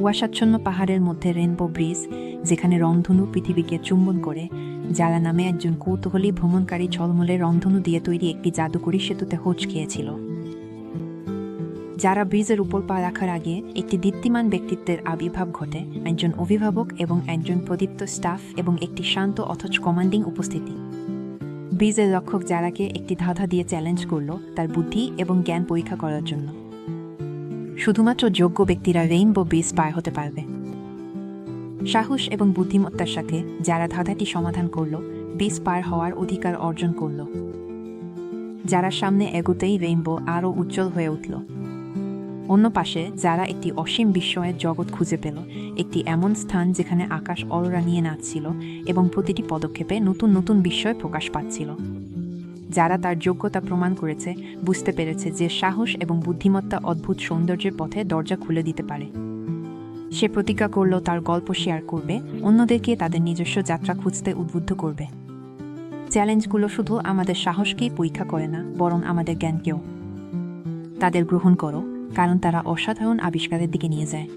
কুয়াশাচ্ছন্ন পাহাড়ের মধ্যে rainbow bridge যেখানে রংধনু পৃথিবীকে চুম্বন করে, যারা নামে একজন কৌতূহলী ভ্রমণকারী ঝলমলে রংধনু দিয়ে তৈরি একটি জাদুকরী সেতুতে হোঁচ খেয়েছিল। যারা ব্রিজের উপর পা রাখার আগে একটি দীপ্তিমান ব্যক্তিত্বের আবির্ভাব ঘটে, একজন অভিভাবক এবং একজন প্রদীপ্ত স্টাফ এবং একটি শান্ত অথচ কমান্ডিং উপস্থিতি। ব্রিজের রক্ষক যারাকে একটি ধাঁধা দিয়ে চ্যালেঞ্জ করল, তার বুদ্ধি এবং জ্ঞান পরীক্ষা করার জন্য। শুধুমাত্র যোগ্য ব্যক্তিরা রেইনবো ব্রিজ পার হতে পারবে। সাহস এবং বুদ্ধিমত্তার সাথে যারা ধাঁধাটি সমাধান করল, ব্রিজ পার হওয়ার অধিকার অর্জন করল। যারা সামনে এগোতেই রেইনবো আরও উজ্জ্বল হয়ে উঠল। অন্য পাশে যারা একটি অসীম বিস্ময়ের জগৎ খুঁজে পেল, একটি এমন স্থান যেখানে আকাশ অরোরা নিয়ে নাচছিল এবং প্রতিটি পদক্ষেপে নতুন নতুন বিস্ময় প্রকাশ পাচ্ছিল। যারা তার যোগ্যতা প্রমাণ করেছে, বুঝতে পেরেছে যে সাহস এবং বুদ্ধিমত্তা অদ্ভুত সৌন্দর্যের পথে দরজা খুলে দিতে পারে। সে প্রতিজ্ঞা করল তার গল্প শেয়ার করবে, অন্যদেরকে তাদের নিজস্ব যাত্রা খুঁজতে উদ্বুদ্ধ করবে। চ্যালেঞ্জগুলো শুধু আমাদের সাহসকেই পরীক্ষা করে না, বরং আমাদের জ্ঞানকেও। তাদের গ্রহণ করো, কারণ তারা অসাধারণ আবিষ্কারের দিকে নিয়ে যায়।